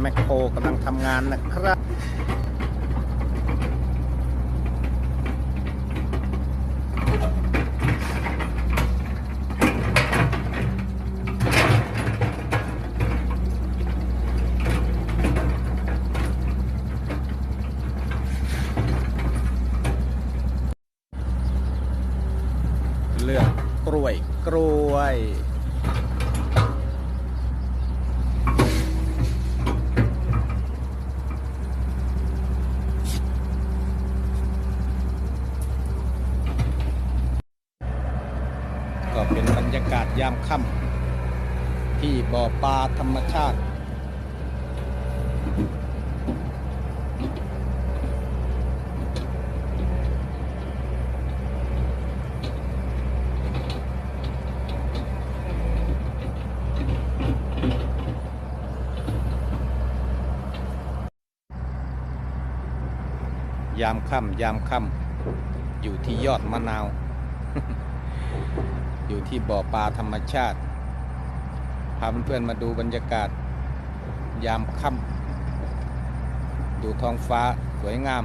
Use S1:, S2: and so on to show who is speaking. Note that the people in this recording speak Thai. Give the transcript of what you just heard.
S1: แมคโครกำลังทำงานนะครับเลือกกล้วยกล้วย ก็เป็นบรรยากาศยามค่ำที่บ่อปลาธรรมชาติ ยามค่ำยามค่ำอยู่ที่ยอดมะนาว อยู่ที่บ่อปลาธรรมชาติ พาเพื่อนๆมาดูบรรยากาศยามค่ำดูท้องฟ้าสวยงาม